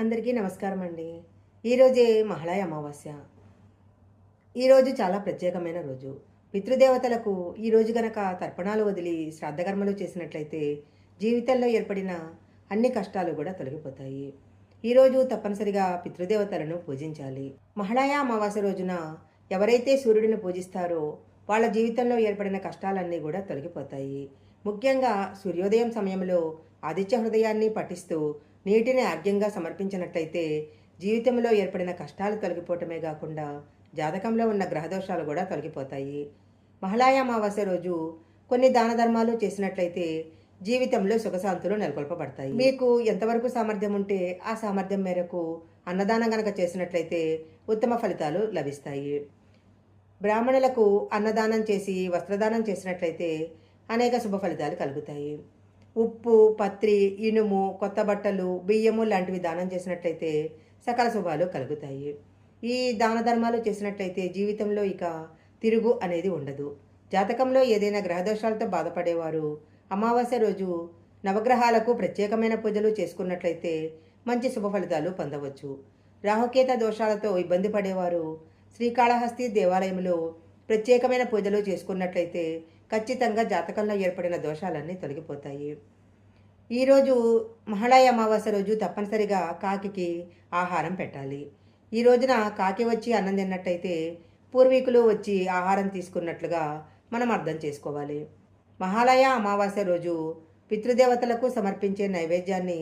అందరికీ నమస్కారం అండి ఈరోజే మహళాయ అమావాస్య. ఈరోజు చాలా ప్రత్యేకమైన రోజు. పితృదేవతలకు ఈరోజు గనక తర్పణాలు వదిలి శ్రాద్ధకర్మలు చేసినట్లయితే జీవితంలో ఏర్పడిన అన్ని కష్టాలు కూడా తొలగిపోతాయి. ఈరోజు తప్పనిసరిగా పితృదేవతలను పూజించాలి. మహళాయ అమావాస్య రోజున ఎవరైతే సూర్యుడిని పూజిస్తారో వాళ్ళ జీవితంలో ఏర్పడిన కష్టాలన్నీ కూడా తొలగిపోతాయి. ముఖ్యంగా సూర్యోదయం సమయంలో ఆదిత్య హృదయాన్ని పఠిస్తూ నీటిని ఆర్గ్యంగా సమర్పించినట్లయితే జీవితంలో ఏర్పడిన కష్టాలు తొలగిపోవటమే కాకుండా జాతకంలో ఉన్న గ్రహదోషాలు కూడా తొలగిపోతాయి. మహళాయ అమావాస్య రోజు కొన్ని దాన ధర్మాలు చేసినట్లయితే జీవితంలో సుఖశాంతులు నెలకొల్పబడతాయి. మీకు ఎంతవరకు సామర్థ్యం ఉంటే ఆ సామర్థ్యం మేరకు అన్నదానం గనక చేసినట్లయితే ఉత్తమ ఫలితాలు లభిస్తాయి. బ్రాహ్మణులకు అన్నదానం చేసి వస్త్రదానం చేసినట్లయితే అనేక శుభ ఫలితాలు కలుగుతాయి. ఉప్పు పత్రి ఇనుము కొత్త బట్టలు బియ్యము లాంటివి దానం చేసినట్లయితే సకల శుభాలు కలుగుతాయి. ఈ దాన ధర్మాలు చేసినట్లయితే జీవితంలో ఇక తిరుగు అనేది ఉండదు. జాతకంలో ఏదైనా గ్రహదోషాలతో బాధపడేవారు అమావాస్య రోజు నవగ్రహాలకు ప్రత్యేకమైన పూజలు చేసుకున్నట్లయితే మంచి శుభ ఫలితాలు పొందవచ్చు. రాహుకేత దోషాలతో ఇబ్బంది పడేవారు శ్రీకాళహస్తి దేవాలయంలో ప్రత్యేకమైన పూజలు చేసుకున్నట్లయితే ఖచ్చితంగా జాతకంలో ఏర్పడిన దోషాలన్నీ తొలగిపోతాయి. ఈరోజు మహళాయ అమావాస్య రోజు తప్పనిసరిగా కాకికి ఆహారం పెట్టాలి. ఈ రోజున కాకి వచ్చి అన్నం తిన్నట్టయితే పూర్వీకులు వచ్చి ఆహారం తీసుకున్నట్లుగా మనం అర్థం చేసుకోవాలి. మహాలయ అమావాస్య రోజు పితృదేవతలకు సమర్పించే నైవేద్యాన్ని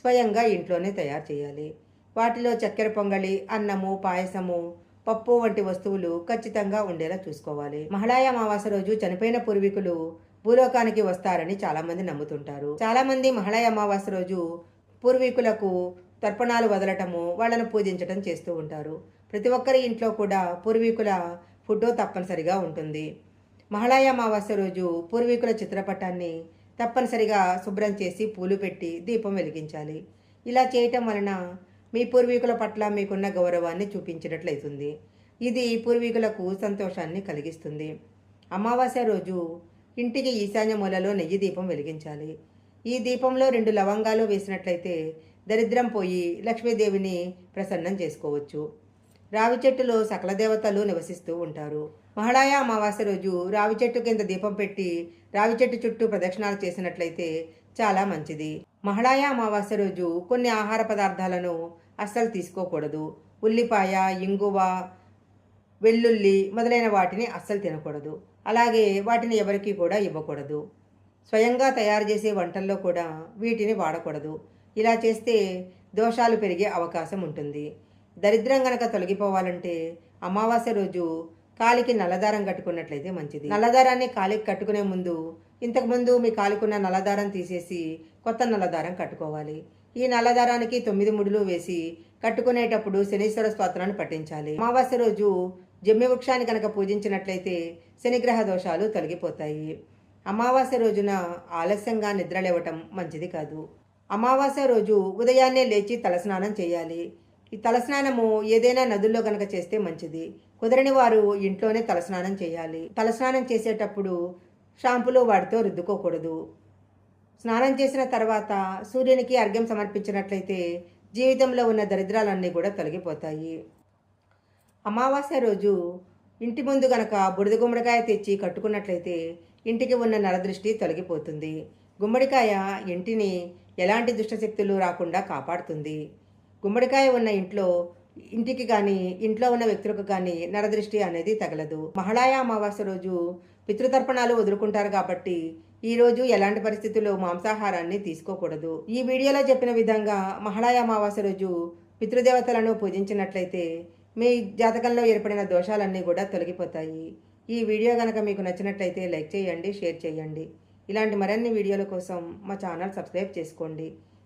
స్వయంగా ఇంట్లోనే తయారు చేయాలి. వాటిలో చక్కెర పొంగలి అన్నము పాయసము పప్పు వంటి వస్తువులు ఖచ్చితంగా ఉండేలా చూసుకోవాలి. మహళాయ అమావాస రోజు చనిపోయిన పూర్వీకులు భూలోకానికి వస్తారని చాలామంది నమ్ముతుంటారు. చాలామంది మహళాయ అమావాస రోజు పూర్వీకులకు తర్పణాలు వదలటము వాళ్ళను పూజించటం చేస్తూ ఉంటారు. ప్రతి ఒక్కరి ఇంట్లో కూడా పూర్వీకుల ఫోటో తప్పనిసరిగా ఉంటుంది. మహళాయ అమావాస్య రోజు పూర్వీకుల చిత్రపటాన్ని తప్పనిసరిగా శుభ్రం చేసి పూలు పెట్టి దీపం వెలిగించాలి. ఇలా చేయటం వలన మీ పూర్వీకుల పట్ల మీకున్న గౌరవాన్ని చూపించినట్లయితుంది. ఇది పూర్వీకులకు సంతోషాన్ని కలిగిస్తుంది. అమావాస్య రోజు ఇంటికి ఈశాన్య మూలలో నెయ్యి దీపం వెలిగించాలి. ఈ దీపంలో రెండు లవంగాలు వేసినట్లయితే దరిద్రం పోయి లక్ష్మీదేవిని ప్రసన్నం చేసుకోవచ్చు. రావి చెట్టులో సకల దేవతలు నివసిస్తూ ఉంటారు. మహళాయ అమావాస్య రోజు రావి చెట్టు కింద దీపం పెట్టి రావి చెట్టు చుట్టూ ప్రదక్షిణాలు చేసినట్లయితే చాలా మంచిది. మహళాయ అమావాస్య రోజు కొన్ని ఆహార పదార్థాలను అస్సలు తీసుకోకూడదు. ఉల్లిపాయ ఇంగువ వెల్లుల్లి మొదలైన వాటిని అస్సలు తినకూడదు. అలాగే వాటిని ఎవరికి కూడా ఇవ్వకూడదు. స్వయంగా తయారు చేసే వంటల్లో కూడా వీటిని వాడకూడదు. ఇలా చేస్తే దోషాలు పెరిగే అవకాశం ఉంటుంది. దరిద్రం గనక తొలగిపోవాలంటే అమావాస్య రోజు కాలికి నల్లదారం కట్టుకున్నట్లయితే మంచిది. నల్లదారాన్ని కాలికి కట్టుకునే ముందు ఇంతకుముందు మీ కాలికున్న నల్లదారం తీసేసి కొత్త నల్లదారం కట్టుకోవాలి. ఈ నల్లదారానికి తొమ్మిది ముడులు వేసి కట్టుకునేటప్పుడు శనీశ్వర స్తోత్రాన్ని పఠించాలి. అమావాస్య రోజు జమ్మి వృక్షాన్ని కనుక పూజించినట్లయితే శనిగ్రహ దోషాలు తొలగిపోతాయి. అమావాస్య రోజున ఆలస్యంగా నిద్రలేవటం మంచిది కాదు. అమావాస్య రోజు ఉదయాన్నే లేచి తలస్నానం చేయాలి. ఈ తలస్నానము ఏదైనా నదుల్లో కనుక చేస్తే మంచిది. కుదరని వారు ఇంట్లోనే తలస్నానం చేయాలి. తలస్నానం చేసేటప్పుడు షాంపులు వాటితో రుద్దుకోకూడదు. స్నానం చేసిన తర్వాత సూర్యునికి అర్ఘ్యం సమర్పించినట్లయితే జీవితంలో ఉన్న దరిద్రాలన్నీ కూడా తొలగిపోతాయి. అమావాస్య రోజు ఇంటి ముందు గనక బుడిద గుమ్మడికాయ తెచ్చి కట్టుకున్నట్లయితే ఇంటికి ఉన్న నరదృష్టి తొలగిపోతుంది. గుమ్మడికాయ ఇంటిని ఎలాంటి దుష్టశక్తులు రాకుండా కాపాడుతుంది. గుమ్మడికాయ ఉన్న ఇంట్లో ఇంటికి కానీ ఇంట్లో ఉన్న వ్యక్తులకు కానీ నరదృష్టి అనేది తగలదు. మహళాయ అమావాస్య రోజు పితృతర్పణాలు వదులుకుంటారు కాబట్టి ఈ రోజు ఎలాంటి పరిస్థితుల్లో మాంసాహారాన్ని తీసుకోకూడదు. ఈ వీడియోలో చెప్పిన విధంగా మహళాయ అమావాస్య రోజు పితృదేవతలను పూజించినట్లయితే మీ జాతకంలో ఏర్పడిన దోషాలన్నీ కూడా తొలగిపోతాయి. ఈ వీడియో కనుక మీకు నచ్చినట్లయితే లైక్ చేయండి షేర్ చేయండి. ఇలాంటి మరిన్ని వీడియోల కోసం మా ఛానల్ సబ్స్క్రైబ్ చేసుకోండి.